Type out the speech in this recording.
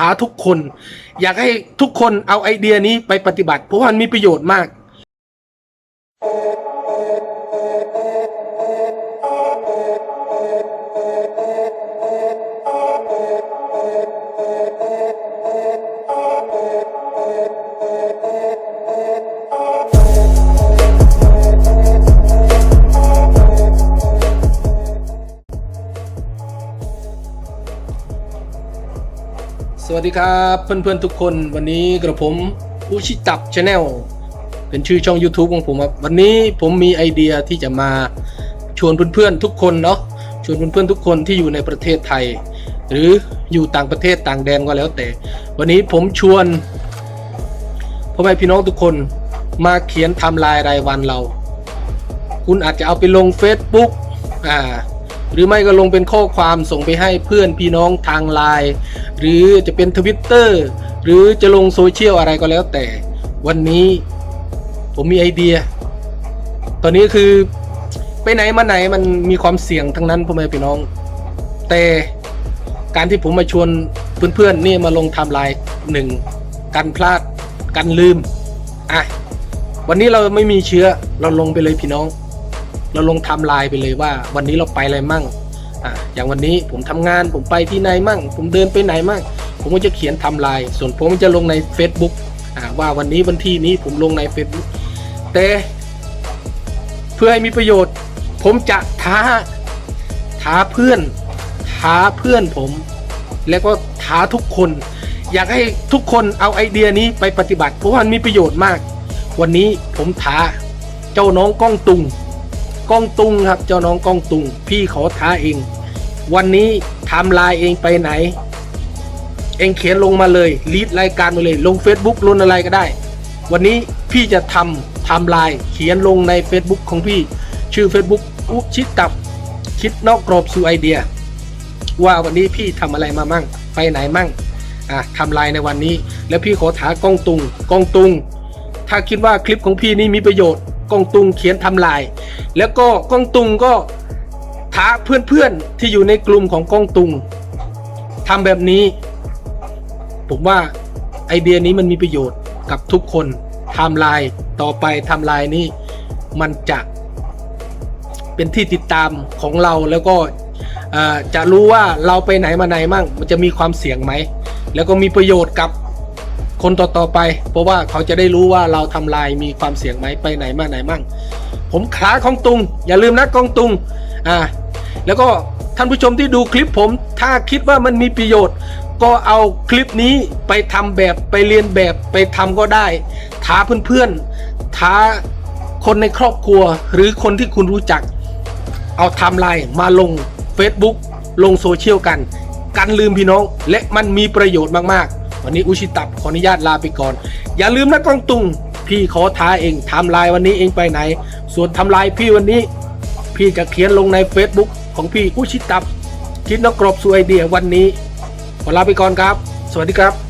ท้าทุกคน อยากให้ทุกคนเอาไอเดียนี้ไปปฏิบัติ เพราะว่ามันมีประโยชน์มาก วัสดีครับเพื่อนๆทุกคนวันนี้กระผมอุชิตับชาแนลเป็นชื่อช่อง YouTube ของผมครับวันนี้ผมมีไอเดียที่จะมาชวนเพื่อนๆทุกคนเนาะชวนเพื่อนๆทุกคนที่อยู่ในประเทศไทย หรืออยู่ต่างประเทศต่างแดนก็แล้วแต่ วันนี้ผมชวนพ่อแม่พี่น้องทุกคนมาเขียนทำลายรายวันเรา คุณอาจจะเอาไปลง Facebook อ่า หรือไม่ก็ลงเป็นข้อความส่งไปให้เพื่อนพี่น้องทางไลน์หรือจะเป็นทวิตเตอร์หรือจะลงโซเชียลอะไรก็แล้วแต่ วันนี้ผมมีไอเดีย ตอนนี้คือไปไหนมาไหนมันมีความเสี่ยงทั้งนั้นพ่อแม่พี่น้อง แต่การที่ผมมาชวนเพื่อนๆนี่มาลงไทำลายหนึ่งกันพลาดกันลืมอะวันนี้เราไม่มีเชื้อเราลงไปเลยพี่น้อง เราลงไทำลายไปเลยว่า วันนี้เราไปอะไรมั่งอ่าอย่างวันนี้ผมทำงานผมไปที่ไหนมั่ง ผมเดินไปไหนมั่ง ผมก็จะเขียนไทำลายส่วนผมจะลงใน Facebook อ่าว่าวันนี้วันที่นี้ผมลงใน Facebook แต่เพื่อให้มีประโยชน์ ผมจะท้าท้าเพื่อนท้าเพื่อนผม แล้วก็ท้าทุกคน อยากให้ทุกคนเอาไอเดียนี้ไปปฏิบัติ เพราะว่ามันมีประโยชน์มาก วันนี้ผมท้าเจ้าน้องก้องตุง ก้องตุงครับเจ้าน้องก้องตุง พี่ขอท้าเอง วันนี้ทำลายเองไปไหน เองเขียนลงมาเลยลีดรายการมาเลย ลง Facebook ลงอะไรก็ได้ วันนี้พี่จะทำทำลายเขียนลงใน Facebook ของพี่ ชื่อ Facebook อุชิตตับคิดนอกกรอบสู่ไอเดีย ว่าวันนี้พี่ทำอะไรมามั่ง ไปไหนมั่งอะทำลายในวันนี้ แล้วพี่ขอถากล้องตุงกล้องตุง ถ้าคิดว่าคลิปของพี่นี้มีประโยชน์ กองตุงเขียนทำลาย แล้วก็กองตุงก็ท้าเพื่อนๆที่อยู่ในกลุ่มของกองตุงทำแบบนี้ ผมว่าไอเดียนี้มันมีประโยชน์กับทุกคนทำลายต่อไปทำลายนี้มันจะเป็นที่ติดตามของเราแล้วก็จะรู้ว่าเราไปไหนมาไหนมั่งมันจะมีความเสี่ยงไหม แล้วก็มีประโยชน์กับ คนต่อๆไป เพราะว่าเขาจะได้รู้ว่าเราทำลายมีความเสี่ยงไหมไปไหนมาไหนมั่ง ผมขาของตุง อย่าลืมนะกองตุงอ่าแล้วก็ท่านผู้ชมที่ดูคลิปผม ถ้าคิดว่ามันมีประโยชน์ ก็เอาคลิปนี้ไปทำแบบไปเรียนแบบไปทำก็ได้ท้าเพื่อนๆท้าคนในครอบครัวหรือคนที่คุณรู้จัก เอาทม์ไลน์มาลง Facebook ลงโซเชียลกัน กันลืมพี่น้องและมันมีประโยชน์มากๆ วันนี้อุชิตับขออนุญาตลาไปก่อน อย่าลืมนะกองตุง พี่ขอท้าเองทำลายวันนี้เองไปไหน ส่วนทำลายพี่วันนี้ พี่จะเขียนลงใน Facebook ของพี่อุชิตับคิดนกกรบสวยเดียวันนี้ขอลาไปก่อนครับ สวัสดีครับ